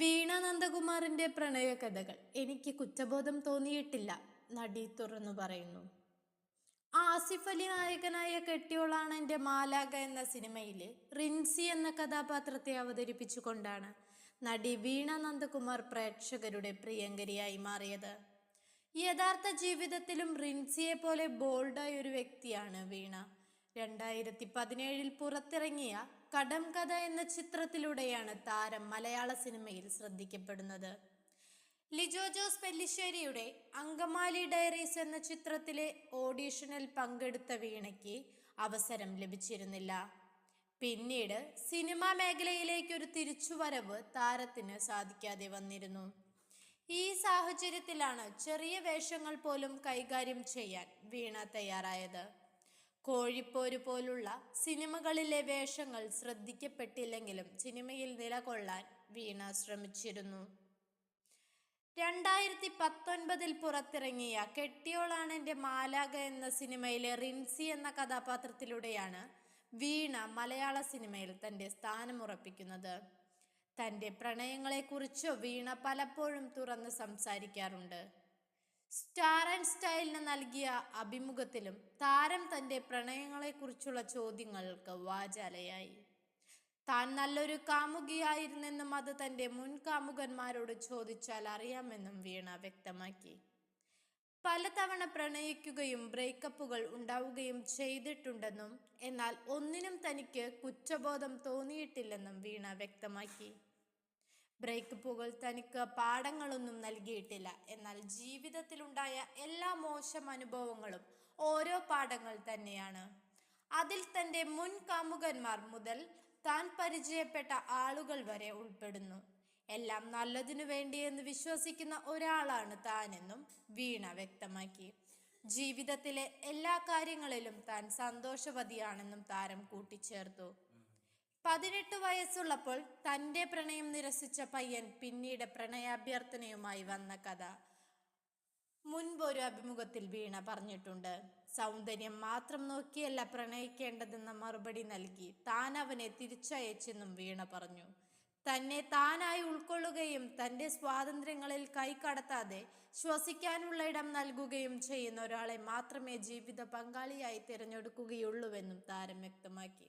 വീണ നന്ദകുമാറിന്റെ പ്രണയകഥകൾ. എനിക്ക് കുറ്റബോധം തോന്നിയിട്ടില്ല നടി തുറന്നു പറയുന്നു. ആസിഫ് അലി നായകനായ കെട്ടിയോളാണ് എന്റെ മാലാക എന്ന സിനിമയിലെ റിൻസി എന്ന കഥാപാത്രത്തെ അവതരിപ്പിച്ചുകൊണ്ടാണ് നടി വീണ നന്ദകുമാർ പ്രേക്ഷകരുടെ പ്രിയങ്കരിയായി മാറിയത്. യഥാർത്ഥ ജീവിതത്തിലും റിൻസിയെ പോലെ ബോൾഡായ ഒരു വ്യക്തിയാണ് വീണ. രണ്ടായിരത്തി പതിനേഴിൽ പുറത്തിറങ്ങിയ കടം കഥ എന്ന ചിത്രത്തിലൂടെയാണ് താരം മലയാള സിനിമയിൽ ശ്രദ്ധിക്കപ്പെടുന്നത്. ലിജോ ജോസ് പെല്ലിശ്ശേരിയുടെ അങ്കമാലി ഡയറീസ് എന്ന ചിത്രത്തിലെ ഓഡീഷനിൽ പങ്കെടുത്ത വീണയ്ക്ക് അവസരം ലഭിച്ചിരുന്നില്ല. പിന്നീട് സിനിമാ മേഖലയിലേക്ക് ഒരു തിരിച്ചുവരവ് താരത്തിന് സാധിക്കാതെ വന്നിരുന്നു. ഈ സാഹചര്യത്തിലാണ് ചെറിയ വേഷങ്ങൾ പോലും കൈകാര്യം ചെയ്യാൻ വീണ തയ്യാറായത്. കോഴിപ്പോര് പോലുള്ള സിനിമകളിലെ വേഷങ്ങൾ ശ്രദ്ധിക്കപ്പെട്ടില്ലെങ്കിലും സിനിമയിൽ നിലകൊള്ളാൻ വീണ ശ്രമിച്ചിരുന്നു. രണ്ടായിരത്തി പത്തൊൻപതിൽ പുറത്തിറങ്ങിയ കെട്ടിയോളാണ് എന്റെ മാലാക എന്ന സിനിമയിലെ റിൻസി എന്ന കഥാപാത്രത്തിലൂടെയാണ് വീണ മലയാള സിനിമയിൽ തന്റെ സ്ഥാനമുറപ്പിക്കുന്നത് തന്റെ പ്രണയങ്ങളെക്കുറിച്ച് വീണ പലപ്പോഴും തുറന്ന് സംസാരിക്കാറുണ്ട്. സ്റ്റാർ ആൻഡ് സ്റ്റൈലിന് നൽകിയ അഭിമുഖത്തിലും താരം തന്റെ പ്രണയങ്ങളെക്കുറിച്ചുള്ള ചോദ്യങ്ങൾക്ക് വാചാലയായി. താൻ നല്ലൊരു കാമുകിയായിരുന്നെന്നും അത് തന്റെ മുൻ കാമുകന്മാരോട് ചോദിച്ചാൽ അറിയാമെന്നും വീണ വ്യക്തമാക്കി. പലതവണ പ്രണയിക്കുകയും ബ്രേക്കപ്പുകൾ ഉണ്ടാവുകയും ചെയ്തിട്ടുണ്ടെന്നും എന്നാൽ ഒന്നിനും തനിക്ക് കുറ്റബോധം തോന്നിയിട്ടില്ലെന്നും വീണ വ്യക്തമാക്കി. ബ്രേക്കപ്പുകൾ തനിക്ക് പാഠങ്ങളൊന്നും നൽകിയിട്ടില്ല. എന്നാൽ ജീവിതത്തിലുണ്ടായ എല്ലാ മോശം അനുഭവങ്ങളും ഓരോ പാഠങ്ങൾ തന്നെയാണ്. അതിൽ തന്റെ മുൻ കാമുകന്മാർ മുതൽ താൻ പരിചയപ്പെട്ട ആളുകൾ വരെ ഉൾപ്പെടുന്നു. എല്ലാം നല്ലതിനു വേണ്ടിയെന്ന് വിശ്വസിക്കുന്ന ഒരാളാണ് താനെന്നും വീണ വ്യക്തമാക്കി. ജീവിതത്തിലെ എല്ലാ കാര്യങ്ങളിലും താൻ സന്തോഷവതിയാണെന്നും താരം കൂട്ടിച്ചേർത്തു. പതിനെട്ട് വയസ്സുള്ളപ്പോൾ തന്റെ പ്രണയം നിരസിച്ച പയ്യൻ പിന്നീട് പ്രണയാഭ്യർത്ഥനയുമായി വന്ന കഥ. മുൻപൊരു അഭിമുഖത്തിൽ വീണ പറഞ്ഞിട്ടുണ്ട് സൗന്ദര്യം മാത്രം നോക്കിയല്ല പ്രണയിക്കേണ്ടതെന്ന മറുപടി നൽകി താൻ അവനെ തിരിച്ചയച്ചെന്നും വീണ പറഞ്ഞു. തന്നെ താനായി ഉൾക്കൊള്ളുകയും തന്റെ സ്വാതന്ത്ര്യങ്ങളിൽ കൈകടത്താതെ ശ്വസിക്കാനുള്ള ഇടം നൽകുകയും ചെയ്യുന്ന ഒരാളെ മാത്രമേ ജീവിത പങ്കാളിയായി തിരഞ്ഞെടുക്കുകയുള്ളൂവെന്നും താരം വ്യക്തമാക്കി.